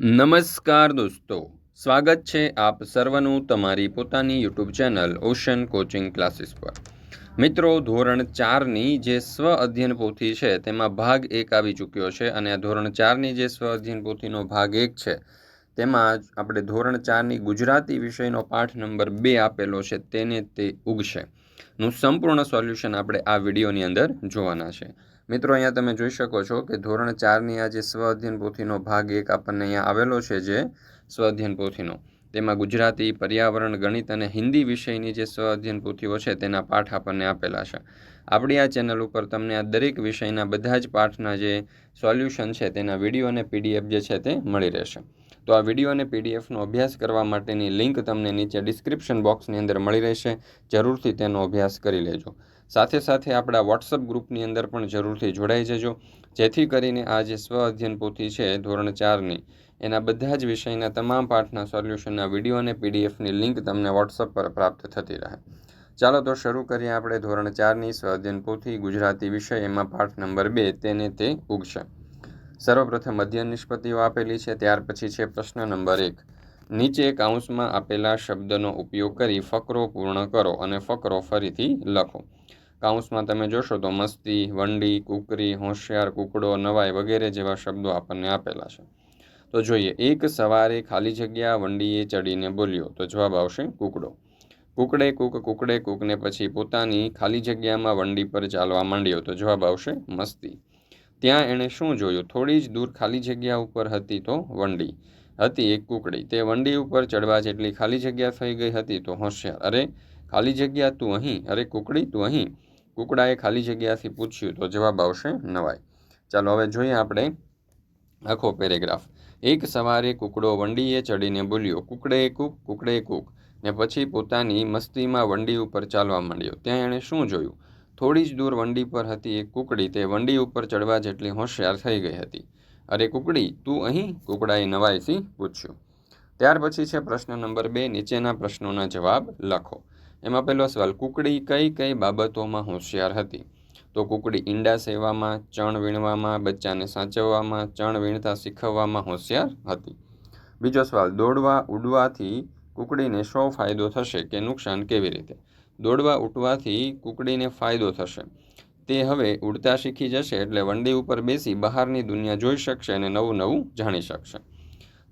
નમસ્કાર દોસ્તો. સ્વાગત છે આપ સર્વનું તમારી પોતાની YouTube channel ocean coaching classes પર. મિત્રો, ધોરણ ચારની જે સ્વ અધ્યયન પોથી છે તેમાં ભાગ એક આવી ચૂક્યો છે અને આ ધોરણ ચારની જે સ્વ અધ્યયન પોથીનો ભાગ એક છે તેમાં આપણે ધોરણ ચારની ગુજરાતી વિષયનો પાઠ નંબર બે આપેલો છે તેને તે ઉગશે. નું સંપૂર્ણ સોલ્યુશન આપણે આ વિડીયોની અંદર જોવાના છે. મિત્રો, અહીંયા તમે જોઈ શકો છો કે ધોરણ ચારની આ જે સ્વ અધ્યયન પોથીનો ભાગ એક આપણને અહીંયા આવેલો છે જે સ્વ અધ્યયન પોથીનો. તેમાં ગુજરાતી, પર્યાવરણ, ગણિત અને હિન્દી વિષયની જે સ્વ અધ્યયન પોથીઓ છે તેના પાઠ આપણને આપેલા છે. આપણી આ ચેનલ ઉપર તમને આ દરેક વિષયના બધા જ પાઠના જે સોલ્યુશન છે તેના વીડિયો અને પીડીએફ જે છે તે મળી રહેશે. તો આ વીડિયો અને પીડીએફનો અભ્યાસ કરવા માટેની લિંક તમને નીચે ડિસ્ક્રિપ્શન બોક્સની અંદર મળી રહેશે. જરૂરથી તેનો અભ્યાસ કરી લેજો. સાથે સાથે આપણા વોટ્સઅપ ગ્રુપની અંદર પણ જરૂરથી જોડાઈ જજો. જેથી કરીને આ જે સ્વ અધ્યયન પોથી છે, ધોરણ ચારની એના બધા જ વિષયના તમામ પાઠના સોલ્યુશનના વીડિયો અને પીડીએફની લિંક તમને વોટ્સઅપ પર પ્રાપ્ત થતી રહે. ચાલો તો શરૂ કરીએ આપણે ધોરણ ચારની સ્વ અધ્યયન પોથી ગુજરાતી વિષય, એમાં પાઠ નંબર બે, તેને તે ઉગશે. સર્વપ્રથમ અધ્યયન નિષ્પત્તિઓ આપેલી છે, ત્યાર પછી છે પ્રશ્ન નંબર એક. નીચે કાઉન્સમાં આપેલા શબ્દનો ઉપયોગ કરી ફકરો પૂર્ણ કરો અને ફકરો ફરીથી લખો. કાઉન્સમાં તમે જોશો તો મસ્તી, વંડી, કુકરી, હોશિયાર, કુકડો, નવાઈ વગેરે જેવા શબ્દો આપણને આપેલા છે. તો જોઈએ, એક સવારે ખાલી જગ્યા વંડીએ ચડીને બોલ્યો, તો જવાબ આવશે કુકડો. કુકડે કૂક, કુકડે કૂકને પછી પોતાની ખાલી જગ્યામાં વંડી પર ચાલવા માંડ્યો, તો જવાબ આવશે મસ્તી. ત્યાં એણે શું જોયું? થોડી જ દૂર ખાલી જગ્યા ઉપર હતી તો વંડી. હતી એક કુકડી. તે વંડી ઉપર ચડવા જેટલી ખાલી જગ્યા થઈ ગઈ હતી તો હોશિયાર. અરે, ખાલી જગ્યા તું અહીં? અરે, કુકડી તું અહીં? કુકડાએ ખાલી જગ્યાથી પૂછ્યું તો જવાબ આવશે નવાય ચાલો, હવે જોઈએ આપણે આખો પેરેગ્રાફ. એક સવારે કુકડો વંડીએ ચડીને બોલ્યો, કુકડે કૂક કુકડે કૂક. ને પછી પોતાની મસ્તીમાં વંડી ઉપર ચાલવા માંડ્યો. ત્યાં એણે શું જોયું? થોડી જ દૂર વંડી પર હતી એક કુકડી. તે વંડી ઉપર ચડવા જેટલી હોશિયાર થઈ ગઈ હતી. અરે કુકડી, તું અહીં? કુકડાએ નવાઈથી પૂછ્યું. ત્યાર પછી છે પ્રશ્ન નંબર બે, નીચેના પ્રશ્નોના જવાબ લખો. એમાં પહેલો સવાલ, કુકડી કઈ કઈ બાબતોમાં હોશિયાર હતી? તો કુકડી, ઈંડા સેવામાં ચણ વીણવામાં, બચ્ચાને સાચવવામાં, ચણ વીણતા શીખવવામાં હોશિયાર હતી. બીજો સવાલ, દોડવા, ઉડવાથી કુકડીને શો ફાયદો થશે કે નુકસાન કેવી રીતે? દોડવા ઉઠવાથી કુકડીને ફાયદો થશે. તે હવે ઉડતા શીખી જશે એટલે વંડી ઉપર બેસી બહારની દુનિયા જોઈ શકશે અને નવું નવું જાણી શકશે.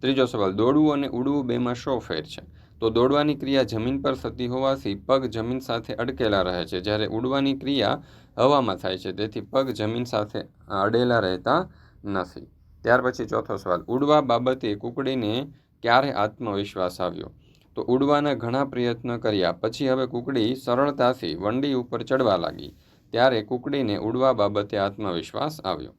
ત્રીજો સવાલ, દોડવું અને ઉડવું બેમાં શો ફેર છે? તો દોડવાની ક્રિયા જમીન પર થતી હોવાથી પગ જમીન સાથે અડકેલા રહે છે. જ્યારે ઉડવાની ક્રિયા હવામાં થાય છે, તેથી પગ જમીન સાથે અડેલા રહેતા નથી. ત્યાર પછી ચોથો સવાલ, ઉડવા બાબતે કુકડીને ક્યારે આત્મવિશ્વાસ આવ્યો? તો ઉડવાના ઘણા પ્રયત્ન કર્યા. પછી હવે કુકડી સરળતાથી વંડી ઉપર ચડવા લાગી. ત્યારે કુકડીને ઉડવા બાબતે આત્મવિશ્વાસ આવ્યો.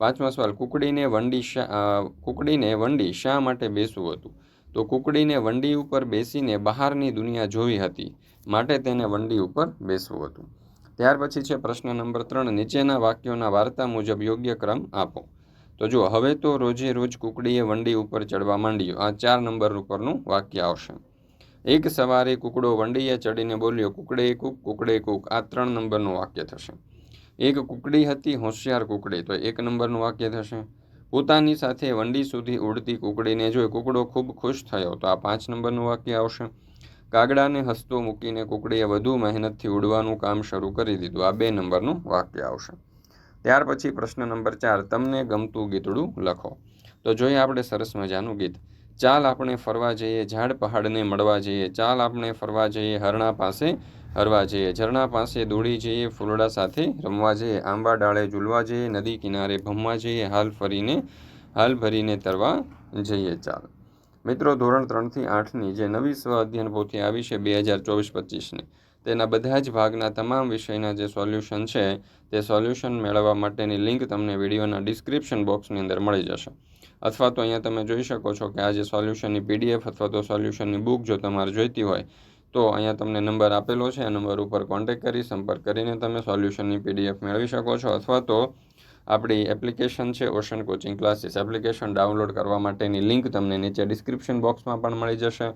પાંચમો સવાલ, કુકડીને વંડી શા કુકડીને વંડી શા માટે બેસવું હતું? તો કુકડીને વંડી ઉપર બેસીને બહારની દુનિયા જોવી હતી, માટે તેને વંડી ઉપર બેસવું હતું. ત્યાર પછી છે પ્રશ્ન નંબર ત્રણ, નીચેના વાક્યોના વાર્તા મુજબ યોગ્ય ક્રમ આપો. તો જુઓ, હવે તો રોજે રોજ કુકડીએ વંડી ઉપર ચડવા માંડ્યો. આ ચાર નંબર ઉપરનું વાક્ય આવશે. એક સવારે કુકડો વંડીએ ચડીને બોલ્યો, કુકડે કુક કુકડે કુક. આ ત્રણ નંબરનું વાક્ય થશે. એક કુકડી હતી, હોશિયાર કુકડી. તો એક નંબરનું વાક્ય થશે. પોતાની સાથે વંડી સુધી ઉડતી કુકડીને જોઈ કુકડો ખૂબ ખુશ થયો. તો આ પાંચ નંબરનું વાક્ય આવશે. કાગડાને હસતો મૂકીને કુકડીએ વધુ મહેનતથી ઉડવાનું કામ શરૂ કરી દીધું. આ બે નંબરનું વાક્ય આવશે. ત્યાર પછી પ્રશ્ન નંબર ચાર, તમને ગમતું ગીતડું લખો. તો જોઈએ આપણે સરસ મજાનું ગીત. ચાલ આપણે ફરવા જઈએ, ઝાડ પહાડને મળવા જઈએ, ચાલ આપણે ફરવા જઈએ, હરણા પાસે હરવા જઈએ, ઝરણા પાસે દોડી જઈએ, ફૂલડા સાથે રમવા જઈએ, આંબા ડાળે ઝૂલવા જઈએ, નદી કિનારે ભમવા જઈએ, હાલ ફરીને, હાલ ભરીને તરવા જઈએ, ચાલ. મિત્રો, ધોરણ ત્રણથી આઠની જે નવી સ્વ અધ્યયન પોથી આવી છે બે હજાર ચોવીસ પચીસની, તેના બધા જ ભાગના તમામ વિષયના જે સોલ્યુશન છે, તે સોલ્યુશન મેળવવા માટેની લિંક તમને વિડીયોના ડિસ્ક્રિપ્શન બોક્સની અંદર મળી જશે. અથવા તો અહીંયા તમે જોઈ શકો છો કે આ જે સોલ્યુશનની પીડીએફ અથવા તો સોલ્યુશનની બુક જો તમારે જોઈતી હોય, તો અહીંયા તમને નંબર આપેલો છે. આ નંબર ઉપર કોન્ટેક કરી, સંપર્ક કરીને તમે સોલ્યુશનની પીડીએફ મેળવી શકો છો. અથવા તો આપણી એપ્લિકેશન છે ocean coaching classes application download કરવા માટેની લિંક તમને નીચે ડિસ્ક્રિપ્શન બોક્સમાં પણ મળી જશે.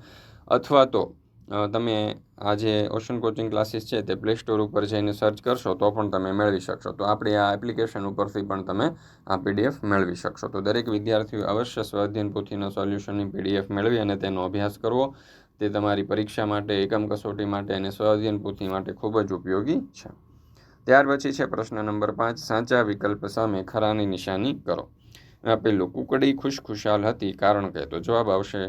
અથવા તો તમે આ જે ઓશન કોચિંગ ક્લાસીસ છે તે પ્લે સ્ટોર ઉપર જઈને સર્ચ કરશો તો પણ તમે મેળવી શકશો. તો આપણી આ એપ્લિકેશન ઉપરથી પણ તમે આ પીડીએફ મેળવી શકશો. તો દરેક વિદ્યાર્થીઓ અવશ્ય સ્વાધ્યન પોથીના સોલ્યુશનની પીડીએફ મેળવી અને તેનો અભ્યાસ કરવો. તે તમારી પરીક્ષા માટે, એકમ કસોટી માટે અને સ્વાધ્યન પોથી માટે ખૂબ જ ઉપયોગી છે. ત્યાર પછી છે પ્રશ્ન નંબર પાંચ, સાચા વિકલ્પ સામે ખરાની નિશાની કરો. આપેલું કુકડી ખુશખુશાલ હતી કારણ કે તો જવાબ આવશે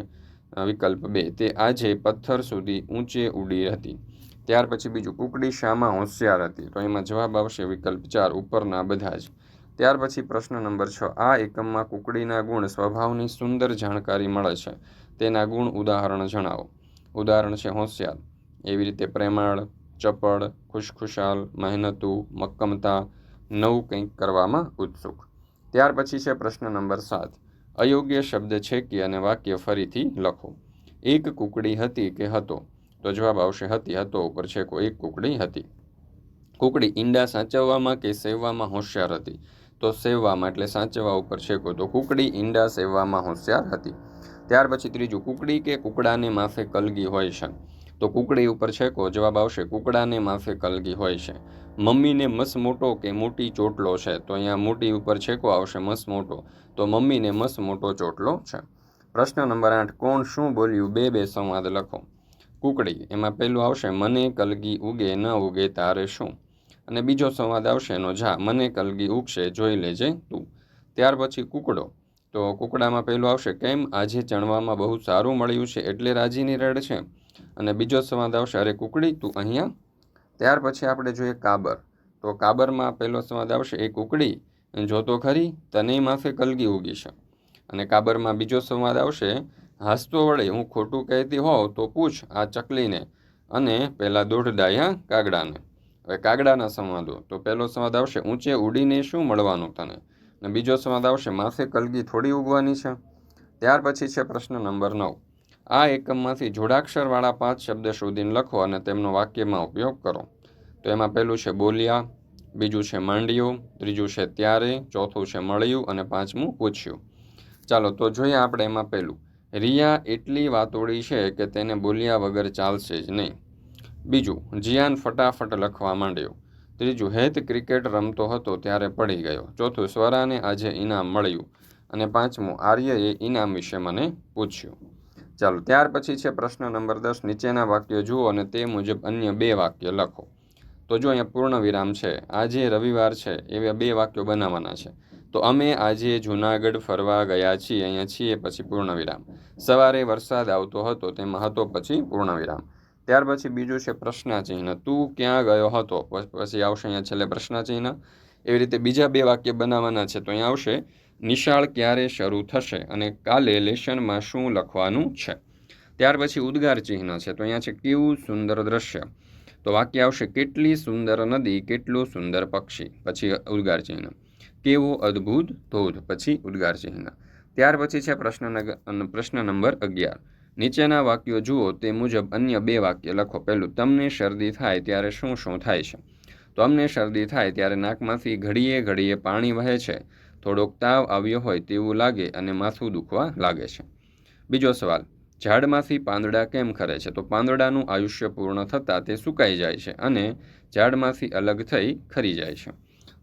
વિકલ્પ બે, તે આજે પથ્થર સુધી ઊંચે ઉડી હતી. ત્યાર પછી બીજું કુકડી શામાં હોશિયાર હતી. તો એમાં જવાબ આવશે વિકલ્પ ચાર, ઉપરના બધા જ. ત્યાર પછી પ્રશ્ન નંબર છ, આ એકમમાં કુકડીના ગુણ સ્વભાવની સુંદર જાણકારી મળે છે. તેના ગુણ ઉદાહરણ જણાવો. ઉદાહરણ છે હોશિયાર. એવી રીતે પ્રેમાળ, ચપળ, ખુશખુશાલ, મહેનતુ, મક્કમતા, નવું કંઈક કરવામાં ઉત્સુક. ત્યાર પછી છે પ્રશ્ન નંબર સાત. અયોગ્ય શબ્દ છેકી અને વાક્ય ફરીથી લખો. એક કુકડી હતી કે હતો? તો જવાબ આવશે હતી, હતો ઉપર છે કોઈ એક કુકડી હતી. કુકડી ઈંડા સાચવવામાં કે સેવવામાં હોશિયાર હતી? તો સેવવામાં એટલે સાચવવા ઉપર છે કો તો કુકડી ઈંડા સેવવામાં હોશિયાર હતી. ત્યાર પછી ત્રીજું, કુકડી કે કુકડાને માથે કલગી હોય છે. તો કુકડી ઉપર છેકો જવાબ આવશે, કુકડાને માફે કલગી હોય છે. મમ્મીને મસ મોટો કે મોટી ચોટલો છે? તો અહીંયા મોટી ઉપર છેકો આવશે, મસ મોટો. તો મમ્મીને મસ મોટો ચોટલો છે. પ્રશ્ન નંબર આઠ, કોણ શું બોલ્યું? બે બે સંવાદ લખો. કુકડી, એમાં પહેલું આવશે, મને કલગી ઉગે, ન ઉગે તારે શું? અને બીજો સંવાદ આવશે, એનો, જા, મને કલગી ઉગશે, જોઈ લેજે તું. ત્યાર પછી કુકડો. તો કુકડામાં પહેલું આવશે, કેમ આજે ચણવામાં બહુ સારું મળ્યું છે? એટલે રાજીની રડ છે? અને બીજો સંવાદ આવશે, અરે કુકડી, તું અહીંયા? ત્યાર પછી આપણે જોઈએ કાબર. તો કાબરમાં પહેલો સંવાદ આવશે, એ કુકડી જોતો ખરી, તને માફે કલગી ઉગી છે. અને કાબરમાં બીજો સંવાદ આવશે, હાસતો વળે, હું ખોટું કહેતી હોઉં તો પૂછ આ ચકલીને. અને પહેલાં દોઢ ડાયા કાગડાને. હવે કાગડાના સંવાદો. તો પહેલો સંવાદ આવશે, ઊંચે ઉડીને શું મળવાનું તને? અને બીજો સંવાદ આવશે, માથે કલગી થોડી ઉગવાની છે. ત્યાર પછી છે પ્રશ્ન નંબર નવ. આ એકમમાંથી જોડાક્ષરવાળા પાંચ શબ્દ શોધીને લખો અને તેમનો વાક્યમાં ઉપયોગ કરો. તો એમાં પહેલું છે બોલ્યા, બીજું છે માંડ્યું, ત્રીજું છે ત્યારે, ચોથું છે મળ્યું અને પાંચમું પૂછ્યું. ચાલો તો જોઈએ આપણે એમાં પહેલું. રિયા એટલી વાતોડી છે કે તેને બોલ્યા વગર ચાલશે જ નહીં. બીજું, જિયાન ફટાફટ લખવા માંડ્યો. ત્રીજું, હેત ક્રિકેટ રમતો હતો ત્યારે પડી ગયો. ચોથું, સ્વરાને આજે ઇનામ મળ્યું. અને પાંચમું, આર્યએ ઇનામ વિશે મને પૂછ્યું. ચાલો, ત્યાર પછી છે પ્રશ્ન નંબર દસ, નીચેના વાક્યો જુઓ અને તે મુજબ અન્ય બે વાક્ય લખો. તો જો અહીંયા પૂર્ણ વિરામ છે, આજે રવિવાર છે, એવા બે વાક્યો બનાવવાના છે. તો અમે આજે જુનાગઢ ફરવા ગયા છીએ, અહીંયા છીએ પછી પૂર્ણ વિરામ સવારે વરસાદ આવતો હતો, તેમાં હતો પછી પૂર્ણ વિરામ ત્યાર પછી બીજું છે પ્રશ્નાચિહ્ન. તું ક્યાં ગયો હતો? પછી આવશે અહીંયા છેલ્લે પ્રશ્નાચિહ્ન. એવી રીતે બીજા બે વાક્ય બનાવવાના છે, તો અહીંયા આવશે નિશાળ ક્યારે શરૂ થશે અને કાલે લેશનમાં શું લખવાનું છે? ત્યાર પછી ઉદ્ગાર ચિહ્ન છે. તો અહીંયા છે, કેવું સુંદર દ્રશ્ય? તો વાક્ય આવશે, કેટલી સુંદર નદી, કેટલું સુંદર પક્ષી? પછી ઉદ્ગાર ચિહ્ન. કેવો અદ્ભુત ધોધ? પછી ઉદ્ગાર ચિહ્ન. ત્યાર પછી છે, પ્રશ્ન પ્રશ્ન નંબર અગિયાર. નીચેના વાક્યો જુઓ, તે મુજબ અન્ય બે વાક્ય લખો. પહેલું, તમને શરદી થાય ત્યારે શું શું થાય છે? તો અમને શરદી થાય ત્યારે નાકમાંથી ઘડીએ ઘડીએ પાણી વહે છે. થોડોક તાવ આવ્યો હોય તેવું લાગે અને માથું દુખવા લાગે છે. બીજો સવાલ, ઝાડમાંથી પાંદડા કેમ ખરે છે? તો પાંદડાનું આયુષ્ય પૂર્ણ થતાં તે સુકાઈ જાય છે અને ઝાડમાંથી અલગ થઈ ખરી જાય છે.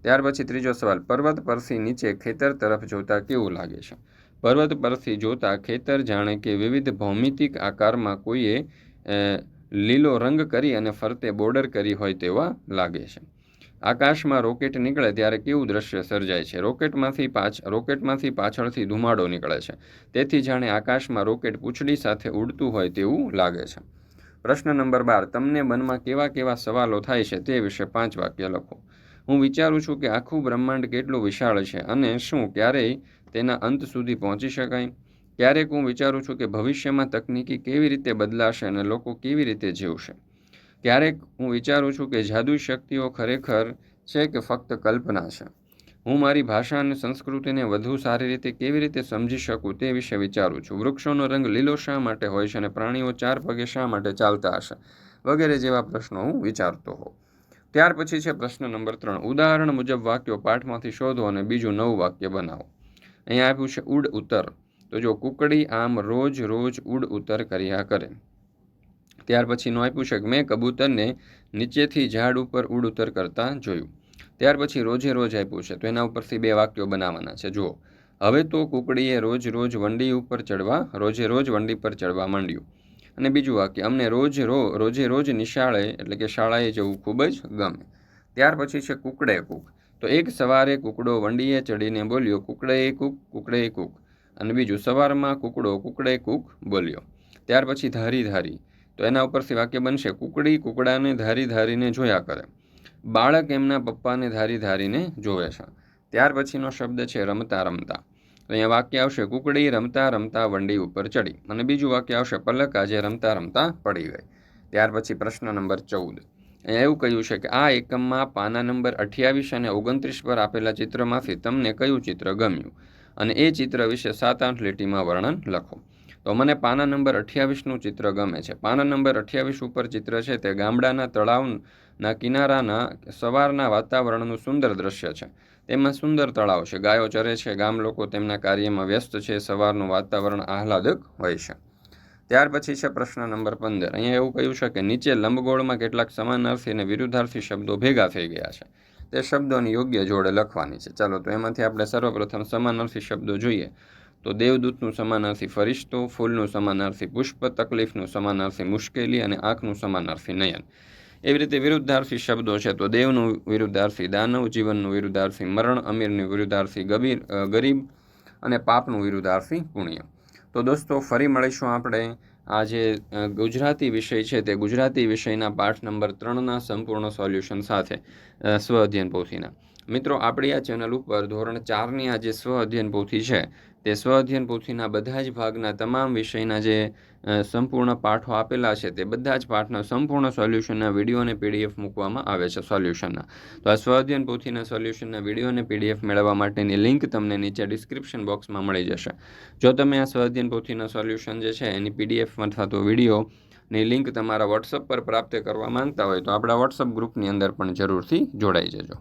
ત્યાર પછી ત્રીજો સવાલ, પર્વત પરથી નીચે ખેતર તરફ જોતા કેવું લાગે છે? પર્વત પરથી જોતા ખેતર જાણે કે વિવિધ ભૌમિતિક આકારમાં કોઈએ લીલો રંગ કરી અને ફરતે બોર્ડર કરી હોય તેવા લાગે છે. આકાશમાં રોકેટ નીકળે ત્યારે કેવું દ્રશ્ય સર્જાય છે? રોકેટમાંથી પાછ, રોકેટમાંથી પાછળથી ધુમાડો નીકળે છે. તેથી જાણે આકાશમાં રોકેટ પૂંછડી સાથે ઉડતું હોય તેવું લાગે છે. પ્રશ્ન નંબર બાર, તમને મનમાં કેવા કેવા સવાલો થાય છે તે વિશે પાંચ વાક્ય લખો. હું વિચારું છું કે આખું બ્રહ્માંડ કેટલું વિશાળ છે અને શું ક્યારેય તેના અંત સુધી પહોંચી શકાય? ક્યારેક હું વિચારું છું કે ભવિષ્યમાં તકનીકી કેવી રીતે બદલાશે અને લોકો કેવી રીતે જીવશે? ક્યારેક હું વિચારું છું કે જાદુ શક્તિઓ ખરેખર છે કે ફક્ત કલ્પના છે? હું મારી ભાષા અને સંસ્કૃતિને વધુ સારી રીતે કેવી રીતે સમજી શકું તે વિશે વિચારું છું. વૃક્ષોનો રંગ લીલો શા માટે હોય છે અને પ્રાણીઓ ચાર પગે શા માટે ચાલતા હશે? વગેરે જેવા પ્રશ્નો હું વિચારતો હોઉં. ત્યાર પછી છે પ્રશ્ન નંબર ત્રણ. ઉદાહરણ મુજબ વાક્યો પાઠમાંથી શોધો અને બીજું નવું વાક્ય બનાવો. અહીંયા આપ્યું છે ઉડ ઉતર. તો જો કુકડી આમ રોજ રોજ ઉડ ઉતર કર્યા કરે. ત્યાર પછીનું આપ્યું છે કે મેં કબૂતરને નીચેથી ઝાડ ઉપર ઉડ ઉતર કરતા જોયું. ત્યાર પછી રોજે રોજ આપ્યું છે. તો એના ઉપરથી બે વાક્યો બનાવવાના છે. જુઓ. હવે તો કુકડીએ રોજ રોજ વંડી ઉપર ચડવા, રોજે રોજ વંડી પર ચડવા માંડ્યું. અને બીજું વાક્ય, અમને રોજ રો, રોજે રોજ નિશાળે, એટલે કે શાળાએ જવું ખૂબ જ ગમે. ત્યાર પછી છે કુકડે કૂક. તો એક સવારે કુકડો વંડીએ ચડીને બોલ્યો, કુકડે કૂક કુકડે કૂક. અને બીજું, સવારમાં કુકડો કુકડે કૂક બોલ્યો. ત્યાર પછી ધારી ધારી તો એના ઉપરથી વાક્ય બનશે, કુકડી કુકડાને ધારી ધારીને જોયા કરે. બાળક એમના પપ્પાને ધારી ધારીને જોવે છે. ત્યાર પછીનો શબ્દ છે, રમતા રમતા. અહીંયા વાક્ય આવશે, કુકડી રમતા રમતા વંડી ઉપર ચડી. અને બીજું વાક્ય આવશે, પલક આજે રમતા રમતા પડી ગઈ. ત્યાર પછી પ્રશ્ન નંબર ચૌદ. અહીંયા એવું કહ્યું છે કે આ એકમમાં પાના નંબર અઠ્યાવીસ અને ઓગણત્રીસ પર આપેલા ચિત્રમાંથી તમને કયું ચિત્ર ગમ્યું? અને એ ચિત્ર વિશે સાત આઠ લીટીમાં વર્ણન લખો. તો મને પાના નંબર અઠ્યાવીસનું ચિત્ર ગમે છે. પાના નંબર અઠ્યાવીસ ઉપર ચિત્ર છે તે ગામડાના તળાવના કિનારાના સવારના વાતાવરણનું સુંદર દ્રશ્ય છે. તેમાં સુંદર તળાવ છે. ગાયો ચરે છે. ગામ લોકો તેમના કાર્યમાં વ્યસ્ત છે. સવારનું વાતાવરણ આહલાદક હોય છે. ત્યાર પછી છે પ્રશ્ન નંબર પંદર. અહીંયા એવું કહ્યું છે કે નીચે લંબગોળમાં કેટલાક સમાનાર્થી અને વિરુદ્ધાર્થી શબ્દો ભેગા થઈ ગયા છે. તે શબ્દોની યોગ્ય જોડે લખવાની છે. ચાલો તો એમાંથી આપણે સર્વપ્રથમ સમાનાર્થી શબ્દો જોઈએ. તો દેવદૂતનું સમાનાર્થી ફરિશ્તો, ફૂલનું સમાનાર્થી પુષ્પ, તકલીફનું સમાનાર્થી મુશ્કેલી અને આંખનું સમાનાર્થી નયન. એવી રીતે વિરુદ્ધાર્થી શબ્દો છે તો દેવનું વિરુદ્ધાર્થી દાનવ, જીવનનું વિરુદ્ધાર્થી મરણ, અમીરનું વિરુદ્ધાર્થી ગબીર ગરીબ અને પાપનું વિરુદ્ધાર્થી પુણ્ય. તો દોસ્તો, ફરી મળીશું આપણે. આ જે ગુજરાતી વિષય છે તે ગુજરાતી વિષયના પાઠ નંબર ત્રણના સંપૂર્ણ સોલ્યુશન સાથે સ્વ અધ્યયન પોથીના. મિત્રો, આપણી આ ચેનલ ઉપર ધોરણ ચારની આ જે સ્વ અધ્યયન પોથી છે તે સ્વ અધ્યયન પોથીના બધા જ ભાગના તમામ વિષયના જે સંપૂર્ણ પાઠો આપેલા છે તે બધા જ પાઠના સંપૂર્ણ સોલ્યુશનના વીડિયો અને પીડીએફ મૂકવામાં આવે છે સોલ્યુશનના. તો આ સ્વ અધ્યયન પોથીના સોલ્યુશનના વીડિયો અને પીડીએફ મેળવવા માટેની લિંક તમને નીચે ડિસ્ક્રિપ્શન બોક્સમાં મળી જશે. જો તમે આ સ્વ અધ્યયન પોથીના સોલ્યુશન જે છે એની પીડીએફ અથવા તો વીડિયો ની લિંક તમારા વોટ્સઅપ પર પ્રાપ્ત કરવા માંગતા હોય તો આપણા વોટ્સઅપ ગ્રુપની અંદર પણ જરૂરથી જોડાઈ જજો.